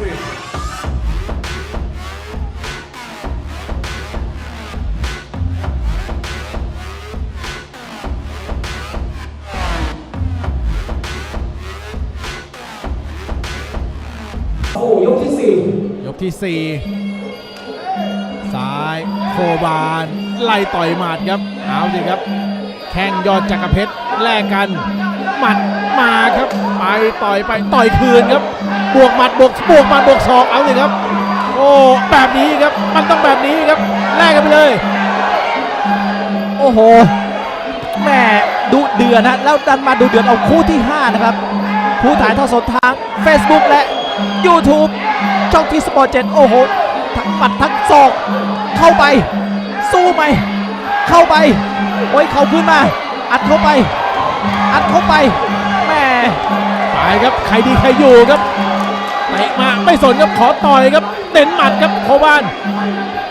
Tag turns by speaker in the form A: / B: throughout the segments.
A: โอ้โหยกที่สี่
B: ยกที่4ซ้ายโคบานไล่ต่อยหมัดครับเอาสิครับ แข้งยอดจักรเพชรแลกกันหมัด มาครับ ไปต่อยไปต่อยคืนครับ บวกหมัดบวกบวกหมัดบวกศอกเอาสิครับ โอ้แบบนี้ครับมันต้องแบบนี้ครับแลกกันไปเลย
C: โอ้โหแม่ดุเดือดนะแล้วดันมาดูเดือดเอาคู่ที่ 5 นะครับ ผู้ถ่ายทอดสดทาง Facebook และ YouTube ช่องที่สปอร์ตเจ็ดโอ้โห ทั้งหมัดทั้งศอกเข้าไป สู้ไหมเข้าไปโอ้ย เขาขึ้นมา อัดเข้าไป อัดเข้าไป
B: ไปครับใครดีใครอยู่ครับเตะมาไม่สนครับขอต่อยครับเน้นหมัดครับโคบาน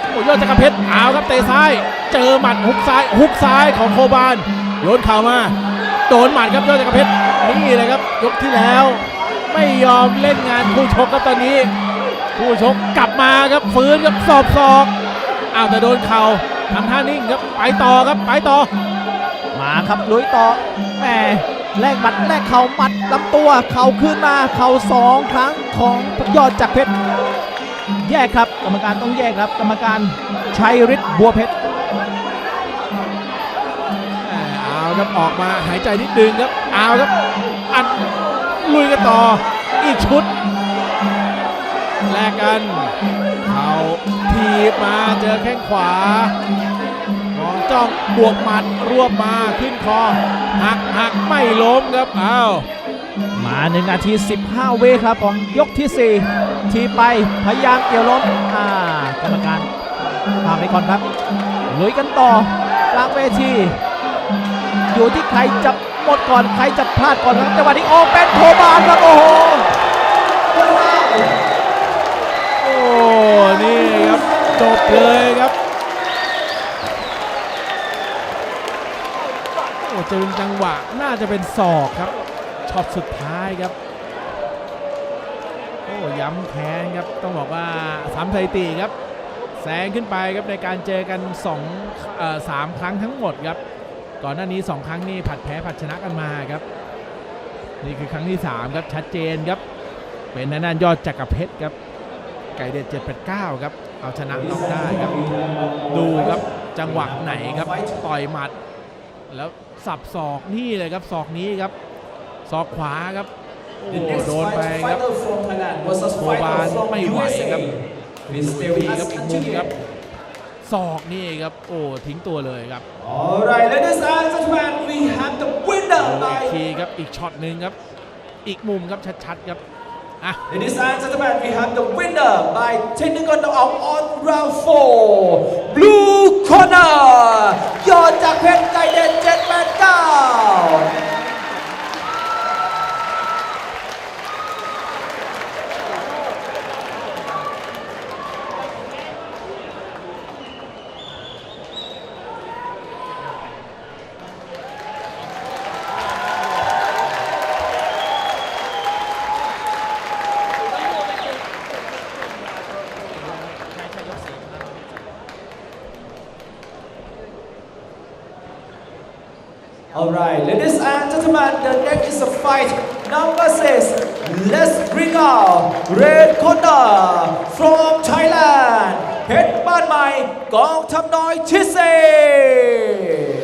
B: โอ้ยอดจักรเพชรเอาครับเตะซ้าย เจอหมัดฮุกซ้ายฮุกซ้ายของโคบานโยนเข่ามาโดนหมัดครับยอดจักรเพชรนี่เลยครับ ยกที่แล้ว ไม่ยอมเล่นงานคู่ชกครับตอนนี้ คู่ชกกลับมาครับฟื้นครับสอบศอกอ้าวแต่โดนเข่าทำท่านิ่งครับไปต่อครับไปต่อ
C: มาครับลุยต่อแหม แลกหมัดแลกเข่าหมัดลำตัวเข่าขึ้นมาเข่าสองครั้งของยอดจักรเพชรแยกครับกรรมการต้องแยกครับ กรรมการชัยฤทธิ์บัวเพชร
B: เอาครับออกมาหายใจนิดนึงครับเอาครับอัดลุยกันต่ออีกชุดแลกกันเข่าทีบมาเจอแข้งขวา จ้องบวกหมัดรวบมาขึ้นคอหักหักไม่ล้มครับอ้าว
C: มา1นาที 15 เวครับของยกที่ 4 ทีไปพยายามเกี่ยวล้มอ่ากรรมการพาไปก่อนครับลุยกันต่อกลางเวที อยู่ที่ใครจะหมดก่อนใครจะพลาดก่อนครับจังหวะนี้โอเป็นโคบานครับโอ้โห
B: โอ้นี่ครับจบเลยครับโอ้ จะเป็นจังหวะน่าจะเป็นศอกครับช็อตสุดท้ายครับโอ้ย้ำแค้นครับต้องบอกว่าสามสถิติครับแซงขึ้นไปครับในการเจอกัน2เอ่อสามครั้งทั้งหมดครับก่อนหน้านี้ 2 ครั้งนี่ผัดแพ้ผัดชนะกันมาครับ นี่คือครั้งที่ 3 ครับชัดเจนครับเป็นนันนันยอดจักรเพชรครับ ไก่เด็ด789 ครับ เอาชนะน็อกได้ครับ ดูครับจังหวะไหนครับ ต่อยหมัด แล้วสับศอกนี่เลยครับศอกนี้ครับศอกขวาครับโอ้
A: The next
B: โดนไป
A: fight-
B: ครับ
A: fighter from Thailand versus
B: โค
A: fighter
B: บาน
A: from
B: ไม่ไหว
A: USA
B: ครับ
A: Please
B: ดู
A: stay
B: อีก
A: with
B: ที
A: us
B: ครับอีกมุม
A: until
B: ครับ
A: the end.
B: ศอกนี่ครับโอ้ทิ้งตัวเลยครับ
A: Alright, ladies and gentlemen, we have the winner
B: อีก
A: by
B: ทีครับอีกช็อตหนึ่งครับ อีกมุมครับชัดๆครับอะ
A: Ladies and gentlemen, we have the winner by technical knockout on round four. Blue corner, Alright, ladies and gentlemen, the next is a fight number six. Let's bring out red corner from Thailand. เพชรบ้านใหม่กองทัพน้อยชิเซ